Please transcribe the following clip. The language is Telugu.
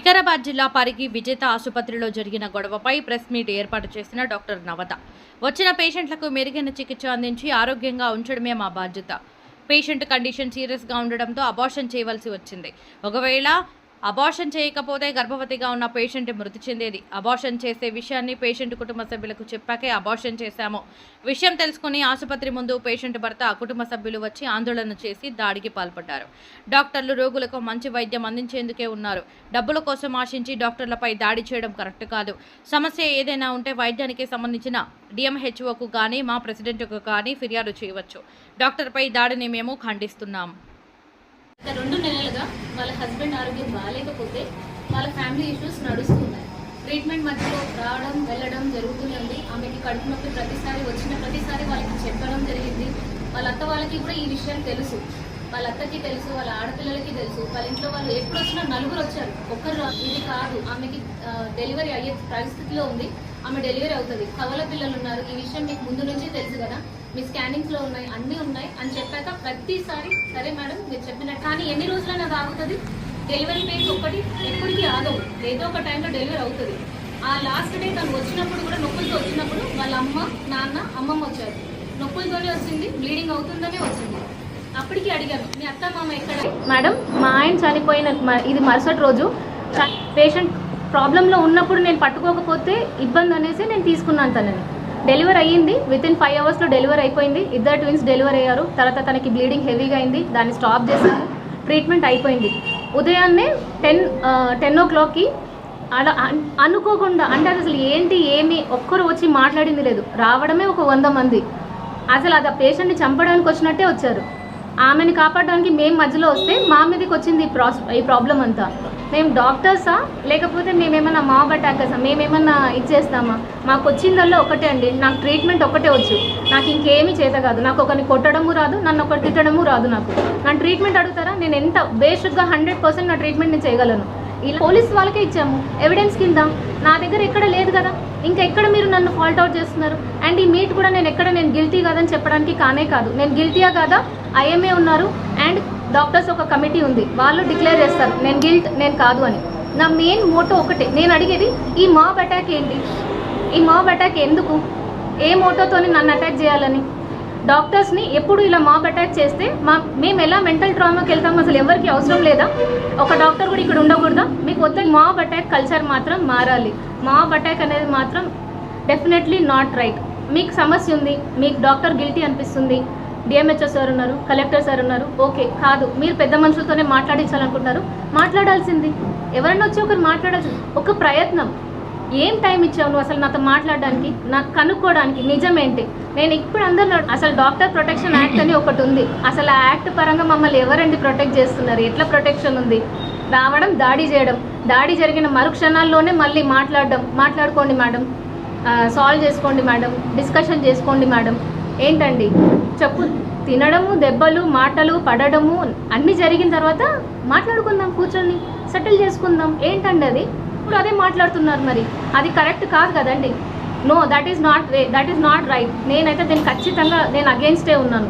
వికారాబాద్ జిల్లా పరిగి విజేత ఆసుపత్రిలో జరిగిన గొడవపై ప్రెస్ మీట్ ఏర్పాటు చేసిన డాక్టర్ నవత. వచ్చిన పేషెంట్లకు మెరుగైన చికిత్స అందించి ఆరోగ్యంగా ఉంచడమే మా బాధ్యత. పేషెంట్ కండిషన్ సీరియస్గా ఉండడంతో అబార్షన్ చేయవలసి వచ్చింది. ఒకవేళ అబార్షన్ చేయకపోతే గర్భవతిగా ఉన్న పేషెంట్ మృతి చెందేది. అబార్షన్ చేసే విషయాన్ని పేషెంట్ కుటుంబ సభ్యులకు చెప్పాకే అబార్షన్ చేశాము. విషయం తెలుసుకుని ఆసుపత్రి ముందు పేషెంట్ భర్త కుటుంబ సభ్యులు వచ్చి ఆందోళన చేసి దాడికి పాల్పడ్డారు. డాక్టర్లు రోగులకు మంచి వైద్యం అందించేందుకే ఉన్నారు. డబ్బుల కోసం ఆశించి డాక్టర్లపై దాడి చేయడం కరెక్ట్ కాదు. సమస్య ఏదైనా ఉంటే వైద్యానికి సంబంధించిన డిఎంహెచ్ఓకు కానీ మా ప్రెసిడెంట్కు కానీ ఫిర్యాదు చేయవచ్చు. డాక్టర్పై దాడిని మేము ఖండిస్తున్నాం. రెండు నెలలుగా వాళ్ళ హస్బెండ్ ఆరోగ్యం బాగాలేకపోతే వాళ్ళ ఫ్యామిలీ ఇష్యూస్ నడుస్తున్నాయి. ట్రీట్మెంట్ మధ్యలో రావడం వెళ్ళడం జరుగుతుంది ఆమెకి కడుపు నొప్పి ప్రతిసారి వచ్చిన ప్రతిసారి వాళ్ళకి చెప్పడం జరిగింది. వాళ్ళ అత్త వాళ్ళకి కూడా ఈ విషయం తెలుసు. వాళ్ళ అత్తకి తెలుసు వాళ్ళ ఆడపిల్లలకి తెలుసు వాళ్ళ ఇంట్లో వాళ్ళు ఎప్పుడు వచ్చినా నలుగురు వచ్చారు. ఒక్కరు ఇది కాదు. ఆమెకి డెలివరీ అయ్యే పరిస్థితిలో ఉంది. ఆమె డెలివరీ అవుతుంది. కవల పిల్లలు ఉన్నారు. ఈ విషయం మీకు ముందు నుంచి తెలుసు కదా. మీ స్కానింగ్స్లో ఉన్నాయి అన్నీ ఉన్నాయి అని చెప్పాక ప్రతిసారి సరే మేడం మీరు చెప్పినట్టు. కానీ ఎన్ని రోజులైనా ఆగుతుంది డెలివరీ పెయిన్స్ ఒకటి ఎప్పటికీ ఆగవు. ఏదో ఒక టైంలో డెలివరీ అవుతుంది. ఆ లాస్ట్ డే తను వచ్చినప్పుడు కూడా నొప్పులతో వచ్చినప్పుడు వాళ్ళ అమ్మ నాన్న అమ్మమ్మ వచ్చారు. నొప్పులతోనే వచ్చింది బ్లీడింగ్ అవుతుందనే వచ్చింది. అప్పటికి అడిగాను మీ అత్త మామ ఎక్కడ? మేడం మా ఆయన చనిపోయిన మ- ఇది మరుసటి రోజు. పేషెంట్ ప్రాబ్లంలో ఉన్నప్పుడు నేను పట్టుకోకపోతే ఇబ్బంది అనేసి నేను తీసుకున్నాను తనని. డెలివరీ అయ్యింది. విత్ ఇన్ ఫైవ్ అవర్స్లో డెలివరీ అయిపోయింది. ఇద్దరు ట్విన్స్ డెలివరీ అయ్యారు. తర్వాత తనకి బ్లీడింగ్ హెవీగా అయింది. దాన్ని స్టాప్ చేశాను ట్రీట్మెంట్ అయిపోయింది. ఉదయాన్నే టెన్ టెన్ ఓ క్లాక్కి అలా అనుకోకుండా అంటే అది అసలు ఏంటి ఏమి ఒక్కరు వచ్చి మాట్లాడింది లేదు. రావడమే ఒక వంద మంది. అసలు అది ఆ పేషెంట్ని చంపడానికి వచ్చినట్టే వచ్చారు. ఆమెను కాపాడడానికి మేము మధ్యలో వస్తే మా మీదకి వచ్చింది ఈ ప్రాస్ ఈ ప్రాబ్లం అంతా. మేము డాక్టర్సా? లేకపోతే మేమేమన్నా మాబ్ అటాకర్సా? మేమేమన్నా ఇచ్చేస్తామా? మాకు వచ్చిందల్లో ఒకటే అండి. నాకు ట్రీట్మెంట్ ఒకటే వచ్చు. నాకు ఇంకేమీ చేత కాదు. నాకు ఒకరిని కొట్టడము రాదు నన్ను ఒకటి తిట్టడము రాదు నాకు. నా ట్రీట్మెంట్ అడుగుతారా? నేను ఎంత బేసిక్గా హండ్రెడ్ పర్సెంట్ నా ట్రీట్మెంట్ నేను చేయగలను. ఇలా పోలీస్ వాళ్ళకే ఇచ్చాము. ఎవిడెన్స్ కింద. నా దగ్గర ఎక్కడ లేదు కదా. ఇంకా ఎక్కడ మీరు నన్ను ఫాల్ట్ అవుట్ చేస్తున్నారు? అండ్ ఈ మీట్ కూడా నేను ఎక్కడ నేను గిల్టీ కాదని చెప్పడానికి కానే కాదు. నేను గిల్టీయా కాదా? ఐఎంఏ ఉన్నారు. అండ్ డాక్టర్స్ ఒక కమిటీ ఉంది. వాళ్ళు డిక్లేర్ చేస్తారు. నేను గిల్ట్ నేను కాదు అని. నా మెయిన్ మోటో ఒకటే. నేను అడిగేది ఈ మాబ్ అటాక్ ఏంటి? ఈ మాబ్ అటాక్ ఎందుకు? ఏ మోటోతో నన్ను అటాక్ చేయాలని? డాక్టర్స్ని ఎప్పుడు ఇలా మాప్ అటాక్ చేస్తే మా మేము ఎలా మెంటల్ ట్రామాకి వెళ్తాం? అసలు ఎవరికి అవసరం లేదా? ఒక డాక్టర్ కూడా ఇక్కడ ఉండకూడదా? మీకు వద్ద మాప్ అటాక్ కల్చర్ మాత్రం మారాలి. మాప్ అటాక్ అనేది మాత్రం డెఫినెట్లీ నాట్ రైట్. మీకు సమస్య ఉంది మీకు డాక్టర్ గిల్టీ అనిపిస్తుంది డిఎంహెచ్ఓ సార్ ఉన్నారు కలెక్టర్ సార్ ఉన్నారు ఓకే కాదు. మీరు పెద్ద మనుషులతోనే మాట్లాడించాలనుకుంటారు మాట్లాడాల్సింది ఎవరన్నా వచ్చి ఒకరు మాట్లాడాల్సింది. ఒక ప్రయత్నం. ఏం టైం ఇచ్చావు నువ్వు అసలు నాతో మాట్లాడడానికి? నాకు కనుక్కోవడానికి. నిజమేంటి? నేను ఇప్పుడు అందరు అసలు డాక్టర్ ప్రొటెక్షన్ యాక్ట్ అని ఒకటి ఉంది. అసలు ఆ యాక్ట్ పరంగా మమ్మల్ని ఎవరండి ప్రొటెక్ట్ చేస్తున్నారు? ఎట్లా ప్రొటెక్షన్ ఉంది? రావడం దాడి చేయడం. దాడి జరిగిన మరుక్షణాల్లోనే మళ్ళీ మాట్లాడడం. మాట్లాడుకోండి మేడం. సాల్వ్ చేసుకోండి మేడం. డిస్కషన్ చేసుకోండి మేడం. ఏంటండి? చెప్పు. తినడము దెబ్బలు మాటలు పడడము అన్నీ జరిగిన తర్వాత మాట్లాడుకుందాం కూర్చొని. సెటిల్ చేసుకుందాం. ఏంటండి అది? ఇప్పుడు అదే మాట్లాడుతున్నారు మరి. అది కరెక్ట్ కాదు కదండి. No that is not way that is not right నేనైతే దీన్ని ఖచ్చితంగా నేను అగేన్స్టే ఉన్నాను.